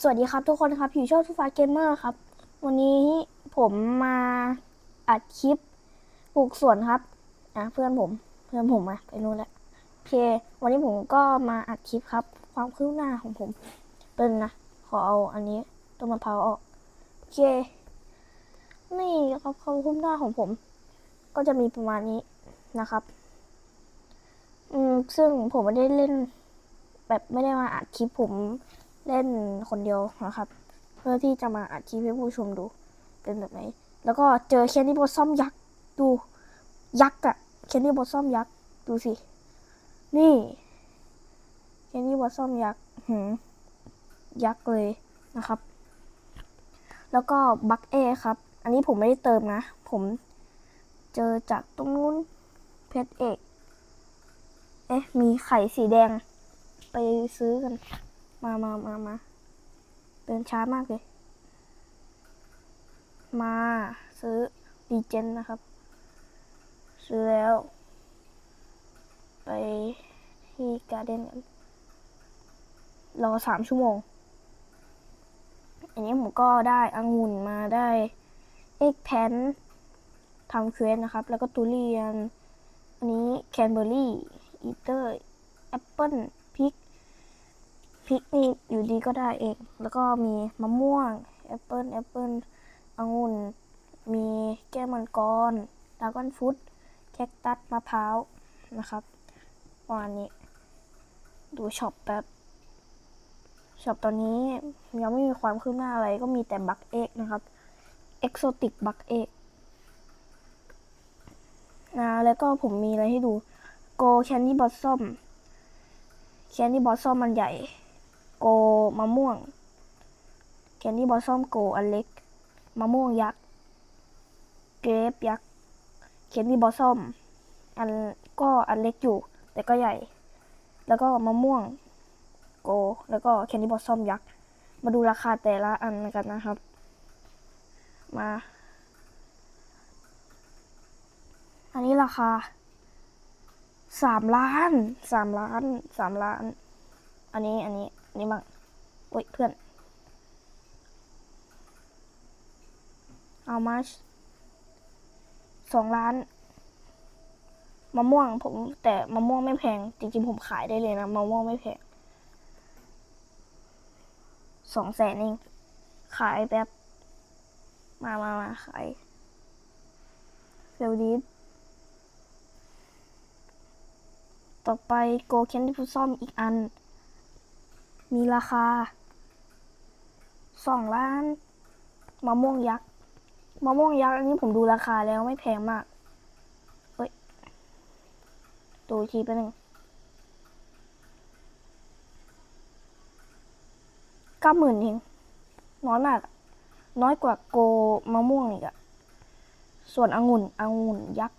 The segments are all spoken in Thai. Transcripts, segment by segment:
สวัสดีครับทุกคนครับอยู่ช่องทูฟาเกมเมอร์ครับ วันนี้ผมมาอัดคลิปปลูกสวนครับอะเพื่อนผมเพื่อนผมมาไปนู่นแล้วโอเควันนี้ผมก็มาอัดคลิปครับ ความคืบหน้าของผมเป็นนะขอเอาอันนี้ต้นมะพร้าวออกโอเคนี่ครับความคืบหน้าของผม ก็จะมีประมาณนี้นะครับ อืมซึ่งผมไม่ได้เล่น แบบไม่ได้มาอัดคลิปผม เล่นคนเดียวนะครับ เพื่อที่จะมาอัดคลิปให้ผู้ชมดูเป็นแบบไหน แล้วก็เจอแคนดี้บอสซอมยักษ์ดูยักษ์อะแคนดี้บอสซอมยักษ์ดูสิ นี่แคนดี้บอสซอมยักษ์หืมยักษ์เลยนะครับ แล้วก็บักเอครับ อันนี้ผมไม่ได้เติมนะ ผมเจอจากตรงนู้นเพชรเอก เอ๊ะ มีไข่สีแดง ไปซื้อกัน มามามามาเดินช้ามากเลย มาซื้อดีเจนนะครับ ซื้อแล้ว ไปที่การ์เด้นกันรอสามชั่วโมง อันนี้ผมก็ได้องุ่นมาได้เอ็กแพนทำเควสนะครับ แล้วก็ตุเรียน อันนี้แคนเบอร์รี่ อีเตอร์ แอปเปิลพริก พริกนี่อยู่ดีก็ได้เอง แล้วก็มีมะม่วงแอปเปิลแอปเปิลองุ่น มีแก้วมังกรดาก้อนฟุตแคคตัสมะพร้าวนะครับประมาณนี้ ดูช็อปแป๊บช็อปตอนนี้ยังไม่มีความคืบหน้าอะไรก็มีแต่บักเอกนะครับเอ็กโซติกบักเอกนะแล้วก็ผมมีอะไรให้ดูโกแคนดี้บอสซอมแคนดี้บอสซอมมันใหญ่ โกมะม่วงแคนดี้บอสซอมโกอันเล็กมะม่วงยักษ์เกรปยักษ์แคนดี้บอสซอมอันก็อันเล็กอยู่ แต่ก็ใหญ่ แล้วก็มะม่วงโก แล้วก็แคนดี้บอสซอมยักษ์มาดูราคาแต่ละอันกันนะครับ มา อันนี้ราคาสามล้านสามล้านสามล้าน อันนี้อันนี้ นี้บ้างโอ้ยเพื่อน เอามาสองล้านมะม่วงผมแต่มะม่วงไม่แพง จริงๆผมขายได้เลยนะมะม่วงไม่แพงสองแสนเอง ขายแบบมามามาขายเฟลดีต่อไปโกเคนที่ผู้ซ่อมอีกอัน มีราคาสองล้านมะม่วงยักษ์มะม่วงยักษ์อันนี้ผมดูราคาแล้วไม่แพงมากเอ้ยดูทีไปบนึงเก้าหมื่นเองน้อยมาก น้อยกว่าโกมะม่วงอีกอะส่วนองุ่นองุ่นยักษ์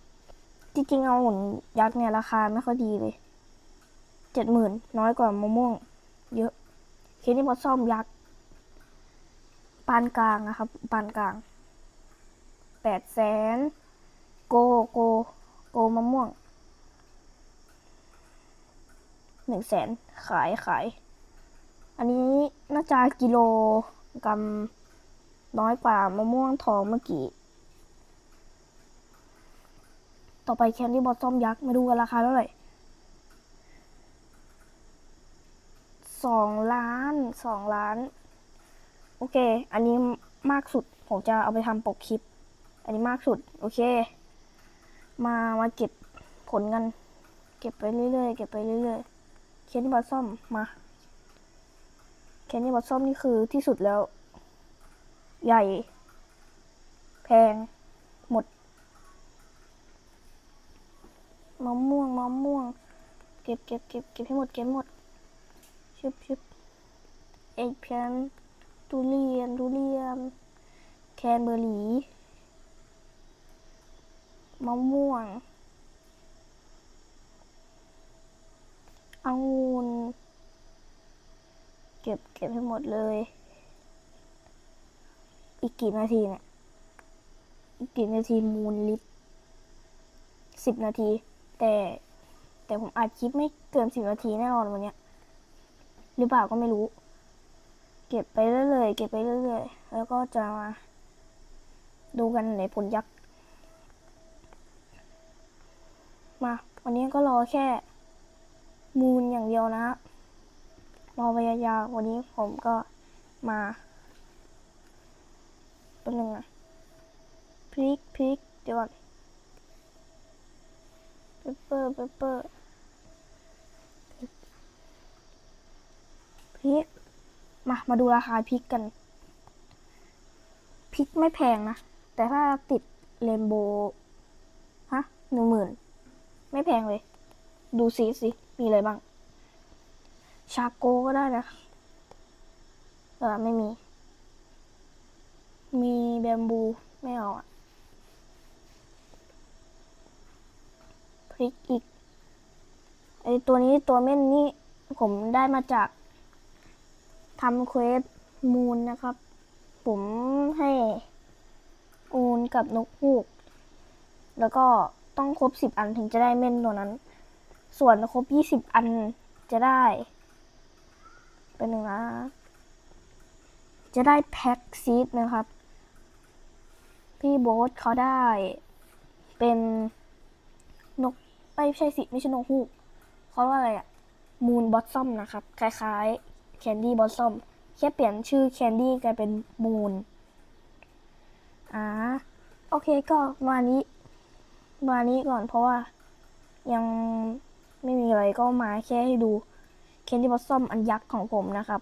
จริงๆองุ่นยักษ์เนี่ยราคาไม่ค่อยดีเลยเจ็ดหมื่นน้อยกว่ามะม่วง เยอะ เคนี่บอสซอมยักษ์ปานกลางนะครับปานกลางแปดแสนโกโกโกมะม่วงหนึ่งแสนขายขาย อันนี้น่าจะกิโลกรัมน้อยกว่ามะม่วงทองเมื่อกี้ ต่อไปแคนดี้บอสซอมยักษ์ มาดูกันราคาเท่าไหร่ สองล้านสองล้าน โอเค อันนี้มากสุด ผมจะเอาไปทำปกคลิป อันนี้มากสุด โอเค มามาเก็บผลกัน เก็บไปเรื่อยๆ เก็บไปเรื่อยๆ เคนนี่บอสซอมมา เคนนี่บอสซอมนี่คือที่สุดแล้ว ใหญ่ แพง หมดมะม่วงมะม่วง เก็บเก็บเก็บเก็บให้หมดเก็บหมด ชึบชึบเอ็กแพนทุเรียนทุเรียน แคนเบอร์รี่มะม่วงองุ่นเก็บเก็บให้หมดเลย อีกกี่นาทีเนี่ย อีกกี่นาทีมูลลิตรสิบนาที แต่แต่ผมอัดคลิปไม่เกินสิบนาทีแน่นอนวันเนี้ย หรือเปล่าก็ไม่รู้ เก็บไปเรื่อยๆเก็บไปเรื่อยๆแล้วก็จะมาดูกันในผลยักษ์มาวันนี้ก็รอแค่มูลอย่างเดียวนะรอไปยาวๆวันนี้ผมก็มาเป็นหนึ่งอะพลิกพลิกเดี๋ยวก่อนเปเปอร์เปเปอร์ พริกมามาดูราคาพริกกันพริกไม่แพงนะ แต่ถ้าติดเรนโบว์ฮะหนึ่งหมื่นไม่แพงเลย ดูสีสิ มีอะไรบ้าง ชาโกก็ได้นะ เออไม่มี มีแบมบู ไม่เอาอะพริกอีกไอตัวนี้ตัวเม่นนี่ผมได้มาจาก ทำเควสมูนนะครับ ผมให้มูนกับนกฮูก แล้วก็ต้องครบสิบอันถึงจะได้เม่นตัวนั้น ส่วนครบยี่สิบอันจะได้ เป็นหนึ่งนะจะได้แพ็กซีดนะครับ พี่โบ๊ทเขาได้เป็นนกไม่ใช่สิไม่ใช่นกฮูกเขาว่าอะไรอะมูนบอสซอมนะครับ คล้ายๆ แคนดี้บอสซอมแค่เปลี่ยนชื่อแคนดี้กลายเป็นมูนอ่าโอเคก็มานี้มานี้ก่อนเพราะว่ายังไม่มีอะไรก็มาแค่ให้ดูแคนดี้บอสซอมอันยักษ์ของผมนะครับ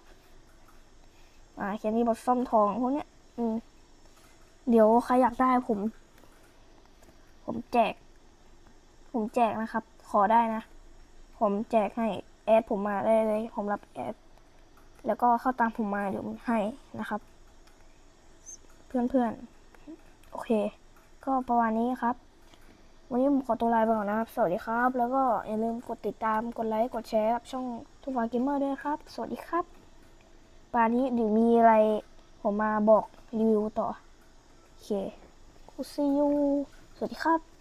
อ่าแคนดี้บอสซอมทองพวกเนี้ยอืมเดี๋ยวใครอยากได้ผม ผมแจก ผมแจกนะครับ ขอได้นะ ผมแจกให้แอดผมมาได้เลย ผมรับแอด แล้วก็เข้าตามผมมาเดี๋ยวให้นะครับ เพื่อนๆ โอเค ก็ประมาณนี้ครับ วันนี้ผมขอตัวลาไปก่อนนะครับ สวัสดีครับ แล้วก็อย่าลืมกดติดตาม กดไลค์ กดแชร์กับช่องทุกวาเกมเมอร์ด้วยครับ สวัสดีครับป่านนี้เดี๋ยวมีอะไรผมมาบอกรีวิวต่อ โอเคกูซียูสวัสดีครับ